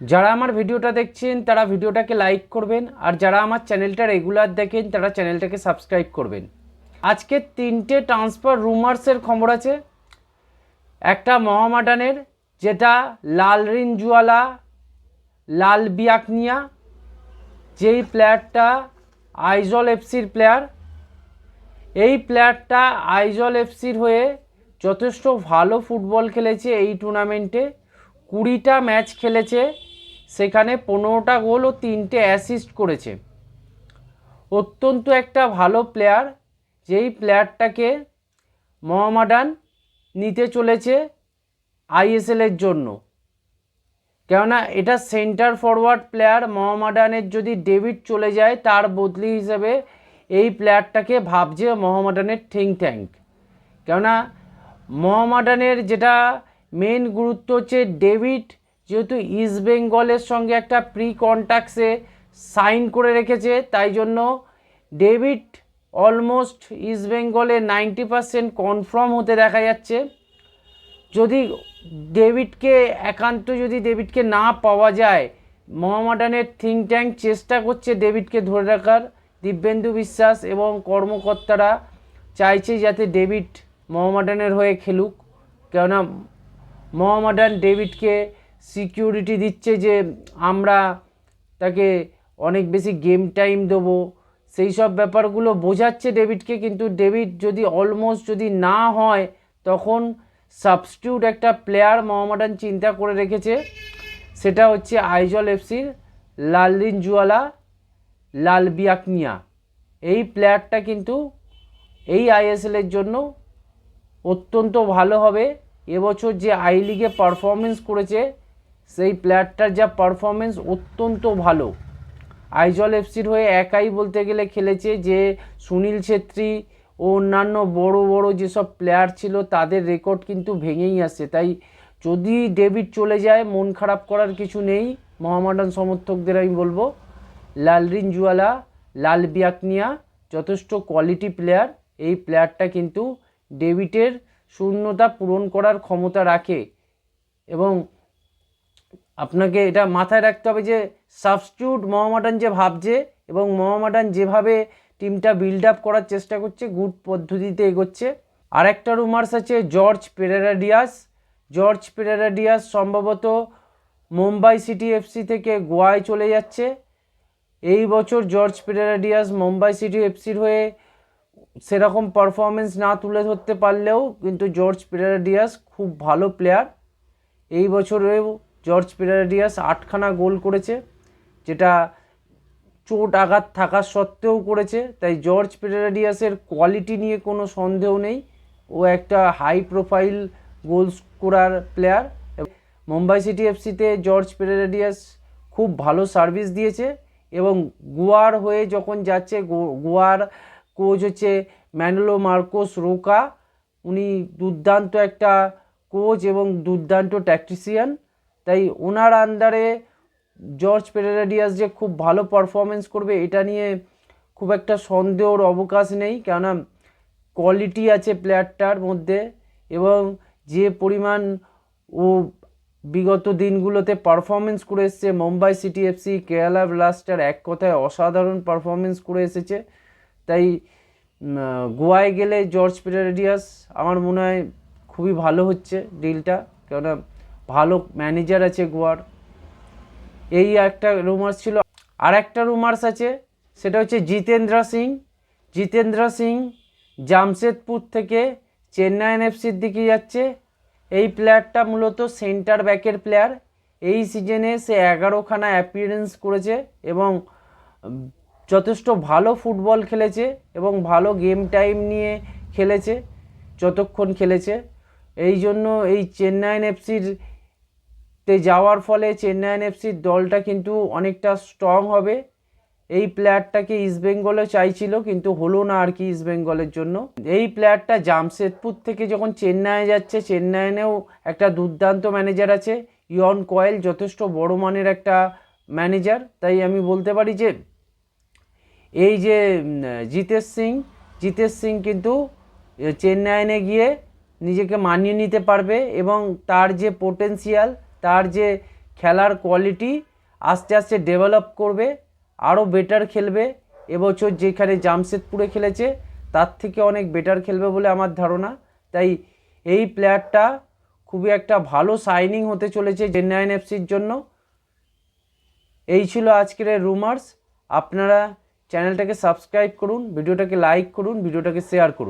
যারা আমার ভিডিওটা দেখছেন, তারা ভিডিওটাকে লাইক করবেন, আর যারা আমার চ্যানেলটা রেগুলার দেখেন, তারা চ্যানেলটাকে সাবস্ক্রাইব করবেন। আজকে তিনটে ট্রান্সফার রুমার্সের খবর আছে। একটা মহামাডানের, যেটা লাল রিনজুয়ালা লাল বিয়াকনিয়া, যেই প্লেয়ারটা আইজল এফসির প্লেয়ার এই প্লেয়ারটা আইজল এফসির হয়ে যথেষ্ট ভালো ফুটবল খেলেছে এই টুর্নামেন্টে কুড়িটা ম্যাচ খেলেছে। সেখানে পনেরোটা গোল ও তিনটে অ্যাসিস্ট করেছে। অত্যন্ত একটা ভালো প্লেয়ার যেই প্লেয়ারটাকে মোহামেডান নিতে চলেছে আইএসএলের জন্য। কেননা এটা সেন্টার ফরওয়ার্ড প্লেয়ার মোহামেডানের যদি ডেভিড চলে যায়, তার বদলি হিসেবে এই প্লেয়ারটাকে ভাবছে মোহামেডানের থিঙ্ক ট্যাঙ্ক কেননা মোহামেডানের যেটা মেন গুরুত্ব হচ্ছে ডেভিড যেহেতু ইস্ট বেঙ্গলের সঙ্গে একটা প্রি কন্ট্যাক্টসে সাইন করে রেখেছে, তাই জন্য ডেভিড অলমোস্ট ইস্ট বেঙ্গলে নাইনটি পার্সেন্ট কনফার্ম হতে দেখা যাচ্ছে। যদি ডেভিডকে একান্ত যদি ডেভিডকে না পাওয়া যায়, মোহামেডানের থিঙ্ক ট্যাঙ্ক চেষ্টা করছে ডেভিডকে ধরে রাখার। দিব্যেন্দু বিশ্বাস এবং কর্মকর্তারা চাইছে যাতে ডেভিড মোহামেডানের হয়ে খেলুক। কেননা মোহামেডান ডেভিডকে সিকিউরিটি দিচ্ছে যে আমরা তাকে অনেক বেশি গেম টাইম দেবো। সেই সব ব্যাপারগুলো বোঝাচ্ছে ডেভিডকে, কিন্তু ডেভিড যদি অলমোস্ট যদি না হয়, তখন সাবস্টিউট একটা প্লেয়ার মোহামেডান চিন্তা করে রেখেছে। সেটা হচ্ছে আইজল এফসির লালদিন জুয়ালা, লাল বিয়াকনিয়া। এই প্লেয়ারটা কিন্তু এই আইএসএলের জন্য অত্যন্ত ভালো হবে। এবছর যে আই লিগে পারফরমেন্স করেছে সেই প্লেয়ারটার যা পারফরমেন্স অত্যন্ত ভালো। আইজল এফসির হয়ে একাই বলতে গেলে খেলেছে যে সুনীল ছেত্রী ও অন্যান্য বড় বড় যেসব প্লেয়ার ছিল তাদের রেকর্ড কিন্তু ভেঙেই আসছে। তাই যদি ডেভিড চলে যায়, মন খারাপ করার কিছু নেই। মোহামেডান সমর্থকদের আমি বলব, লালরিন জুয়ালা, লাল বিয়াকনিয়া যথেষ্ট কোয়ালিটি প্লেয়ার এই প্লেয়ারটা কিন্তু ডেভিডের শূন্যতা পূরণ করার ক্ষমতা রাখে এবং আপনাকে এটা মাথায় রাখতে হবে যে সাবস্টিউট মোহামেডান যে ভাবছে এবং মোহামেডান যেভাবে টিমটা বিল্ড আপ করার চেষ্টা করছে গুড পদ্ধতিতে এগোচ্ছে। আর একটা রুমার্স আছে George Pereira Diaz George Pereira Diaz সম্ভবত মুম্বাই সিটি এফসি থেকে গোয়ায় চলে যাচ্ছে। এই বছর George Pereira Diaz Mumbai City এফসির হয়ে সেরকম পারফরমেন্স না তুলে ধরতে পারলেও কিন্তু জর্জ পেরেরা ডিয়াস খুব ভালো প্লেয়ার এই বছরেও জর্জ পেরেরা ডিয়াস আটখানা গোল করেছে, যেটা চোট আঘাত থাকা সত্ত্বেও করেছে। তাই জর্জ পেরেরা ডিয়াসের কোয়ালিটি নিয়ে কোনো সন্দেহ নেই। ও একটা high profile goal scorer player Mumbai City এফসিতে George Pereira Diaz খুব ভালো সার্ভিস দিয়েছে এবং গোয়ার হয়ে যখন যাচ্ছে গোয়ার কোচ হচ্ছে ম্যানুলো মার্কোস রোকা। উনি দুর্দান্ত একটা কোচ এবং দুর্দান্ত ট্যাকটিসিয়ান তাই ওনার আন্ডারে জর্জ পেরেরাডিয়াস যে খুব ভালো পারফরমেন্স করবে, এটা নিয়ে খুব একটা সন্দেহর অবকাশ নেই। কেননা কোয়ালিটি আছে প্লেয়ারটার মধ্যে এবং যে পরিমাণ ও বিগত দিনগুলোতে পারফরমেন্স করে এসছে, Mumbai City FC Kerala Blaster এক কথায় অসাধারণ পারফরমেন্স করে এসেছে। তাই গোয়ায় গেলে জর্জ পেরেডিয়াস আমার মনে হয় খুবই ভালো হচ্ছে ডিলটা কেননা ম্যানেজার আছে গোয়ার। এই একটা রুমার্স ছিল। আর একটা রুমার্স আছে, সেটা হচ্ছে জিতেন্দ্র সিং। জিতেন্দ্র সিং জামশেদপুর থেকে চেন্নাইন এফসির দিকে যাচ্ছে। এই প্লেয়ারটা মূলত সেন্টার ব্যাকের প্লেয়ার এই সিজনে সে এগারোখানা অ্যাপিয়ারেন্স করেছে এবং যথেষ্ট ভালো ফুটবল খেলেছে এবং ভালো গেম টাইম নিয়ে খেলেছে, যতক্ষণ খেলেছে। এই জন্য এই চেন্নাইন এফসির তে যাওয়ার ফলে চেন্নাইন এফসির দলটা কিন্তু অনেকটা স্ট্রং হবে। এই প্লেয়ারটাকে ইস্টবেঙ্গলে চাইছিল, কিন্তু হলো না আর কি ইস্টবেঙ্গলের জন্য। এই প্লেয়ারটা জামশেদপুর থেকে যখন চেন্নাই যাচ্ছে, চেন্নাইনেও একটা দুর্দান্ত ম্যানেজার আছে। ইয়ন কয়েল যথেষ্ট বড় মানের একটা ম্যানেজার তাই আমি বলতে পারি যে, এই যে জিতেশ সিং জিতেশ সিং কিন্তু চেন্নাইনে গিয়ে নিজেকে মানিয়ে নিতে পারবে এবং তার যে পোটেন্সিয়াল তার যে খেলার কোয়ালিটি আস্তে আস্তে ডেভেলপ করবে আরও বেটার খেলবে। এবছর যেখানে জামশেদপুরে খেলেছে, তার থেকে অনেক বেটার খেলবে বলে আমার ধারণা। তাই এই প্লেয়ারটা খুবই একটা ভালো সাইনিং হতে চলেছে চেন্নাইন এফসির জন্য। এই ছিল আজকের রুমার্স আপনারা চ্যানেলটাকে সাবস্ক্রাইব করুন ভিডিওটাকে লাইক করুন ভিডিওটাকে শেয়ার করুন।